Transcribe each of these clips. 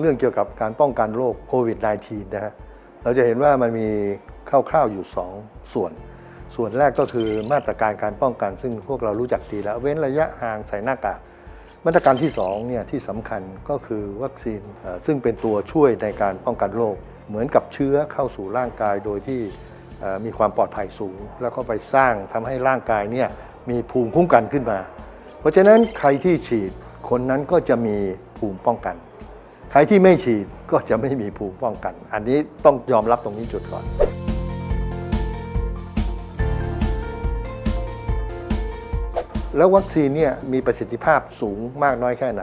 เรื่องเกี่ยวกับการป้องกันโรคโควิด -19 นะฮะเราจะเห็นว่ามันมีคร่าวๆอยู่ 2 ส่วน ส่วนแรกก็คือมาตรการการป้องกัน ซึ่งพวกเรารู้จักดีแล้ว เว้นระยะห่างใส่หน้ากากมาตรการที่2เนี่ยที่สำคัญก็คือวัคซีนซึ่งเป็นตัวช่วยในการป้องกันโรคเหมือนกับเชื้อเข้าสู่ร่างกายโดยที่มีความปลอดภัยสูง แล้วก็ไปสร้างทำให้ร่างกายเนี่ยมีภูมิคุ้มกันขึ้นมา เพราะฉะนั้นใครที่ฉีดคนนั้นก็จะมีภูมิป้องกัน ใครที่ไม่ฉีดก็จะไม่มีภูมิป้องกัน อันนี้ต้องยอมรับตรงนี้จุดก่อน แล้ววัคซีนเนี่ยมีประสิทธิภาพสูงมากน้อยแค่ไหน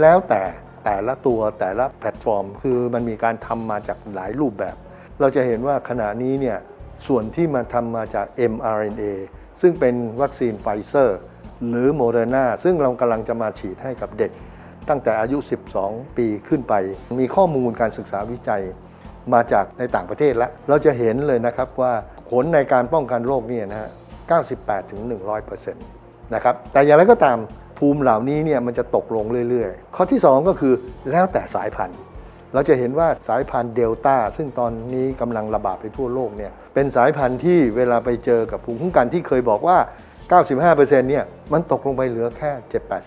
แล้วแต่แต่ละตัวแต่ละแพลตฟอร์ม คือมันมีการทำมาจากหลายรูปแบบ เราจะเห็นว่าขณะนี้เนี่ยส่วนที่มาทำมาจาก mRNA ซึ่งเป็นวัคซีนไฟเซอร์ หรือโมเดอร์นาซึ่งเรากำลังจะมาฉีดให้กับเด็ก ตั้งแต่อายุ 12 ปีขึ้นไป มีข้อมูลการศึกษาวิจัยมาจากในต่างประเทศแล้ว เราจะเห็นเลยนะครับว่าผลในการป้องกันโรคเนี่ยนะฮะ 98ถึง100%นะครับ แต่อย่างไรก็ตามภูมิเหล่านี้เนี่ยมันจะตกลงเรื่อยๆ ข้อที่ 2 ก็คือแล้วแต่สายพันธุ์ เราจะเห็นว่าสายพันธุ์เดลต้าซึ่งตอนนี้กำลังระบาดไปทั่วโลกเนี่ยเป็นสายพันธุ์ที่เวลาไปเจอกับภูมิคุ้มกันที่เคยบอกว่า 95%เนี่ยมันตกลงไปเหลือแค่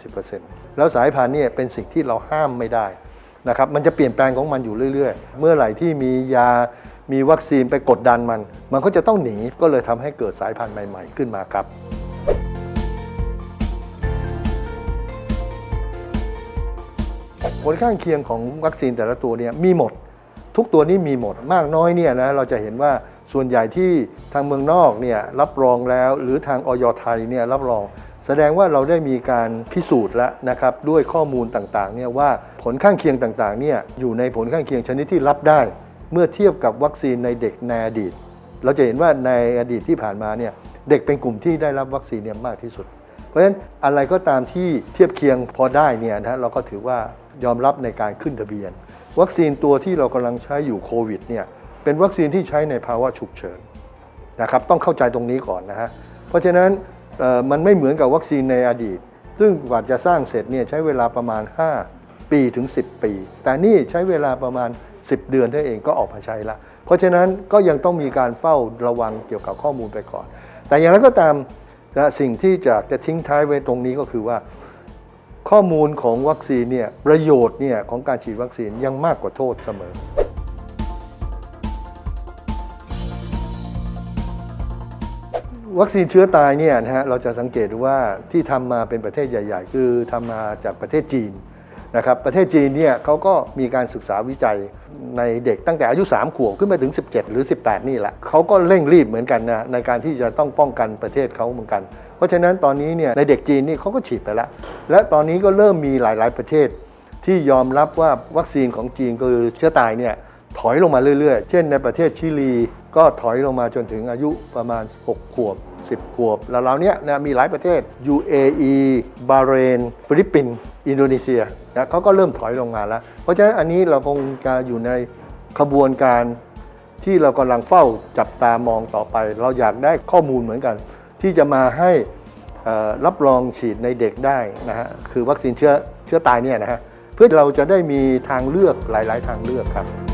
7-80% แล้วสายพันธุ์เนี่ยเป็นสิ่งที่เราห้ามไม่ได้นะครับมันจะเปลี่ยนแปลงของมันอยู่เรื่อย ๆ เมื่อไหร่ที่มียามีวัคซีนไปกดดันมัน มันก็จะต้องหนีก็เลยทำให้เกิดสายพันธุ์ใหม่ ๆ ขึ้นมาครับผลข้างเคียงของวัคซีนแต่ละตัวเนี่ยมีหมด ทุกตัวนี้มีหมดมากน้อยเนี่ยนะเราจะเห็นว่าส่วนใหญ่ที่ทางเมืองนอกเนี่ยรับรองแล้ว หรือทางออยไทยเนี่ยรับรอง แสดงว่าเราได้มีการพิสูจน์แล้วนะครับด้วยข้อมูลต่างๆเนี่ยว่าผลข้างเคียงต่างๆเนี่ยอยู่ในผลข้างเคียงชนิดที่รับได้ เมื่อเทียบกับวัคซีนในเด็กในอดีต เราจะเห็นว่าในอดีตที่ผ่านมาเนี่ยเด็กเป็นกลุ่มที่ได้รับวัคซีนเนี่ยมากที่สุด เพราะฉะนั้นอะไรก็ตามที่เทียบเคียงพอได้เนี่ยนะเราก็ถือว่ายอมรับในการขึ้นทะเบียน วัคซีนตัวที่เรากำลังใช้อยู่โควิดเนี่ยเป็นวัคซีนที่ใช้ในภาวะฉุกเฉินนะครับต้องเข้าใจตรงนี้ก่อนนะฮะเพราะฉะนั้น มันไม่เหมือนกับวัคซีนในอดีต ซึ่งกว่าจะสร้างเสร็จเนี่ยใช้เวลาประมาณ 5 ปีถึง 10 ปี แต่นี่ใช้เวลาประมาณ 10 เดือนเท่านั้นเองก็ออกมาใช้ละ เพราะฉะนั้นก็ยังต้องมีการเฝ้าระวังเกี่ยวกับข้อมูลไปก่อน แต่อย่างไรก็ตามนะสิ่งที่จะจะทิ้งท้ายไว้ตรงนี้ก็คือว่า ข้อมูลของวัคซีนเนี่ยประโยชน์เนี่ยของการฉีดวัคซีนยังมากกว่าโทษเสมอ วัคซีนเชื้อตายเนี่ยนะฮะเราจะสังเกตว่าที่ทำมาเป็นประเทศใหญ่ ๆ คือทำมาจากประเทศจีนนะครับประเทศจีนเนี่ยเขาก็มีการศึกษาวิจัยในเด็กตั้งแต่อายุ 3 ขวบขึ้นมาถึง 17 หรือ 18 นี่แหละเขาก็เร่งรีบเหมือนกันนะในการที่จะต้องป้องกันประเทศเขาเหมือนกัน เพราะฉะนั้นตอนนี้เนี่ยในเด็กจีนนี่เขาก็ฉีดไปแล้ว และตอนนี้ก็เริ่มมีหลาย ๆ ประเทศ ที่ยอมรับว่าวัคซีนของจีนคือเชื้อตายเนี่ยถอยลงมาเรื่อย ๆ เช่นในประเทศชิลี ก็ถอยลงมาจนถึงอายุประมาณ 6 ขวบ 10 ขวบ แล้วเราเนี้ยนะมีหลายประเทศ UAE บาห์เรน ฟิลิปปินส์อินโดนีเซียนะเขาก็เริ่มถอยลงมาแล้ว เพราะฉะนั้นอันนี้เราคงจะอยู่ในขบวนการที่เรากำลังเฝ้าจับตามองต่อไป เราอยากได้ข้อมูลเหมือนกัน ที่จะมาให้รับรองฉีดในเด็กได้นะฮะคือวัคซีนเชื้อเชื้อตายเนี่ยนะฮะเพื่อเราจะได้มีทางเลือกหลาย ๆ ทางเลือกครับ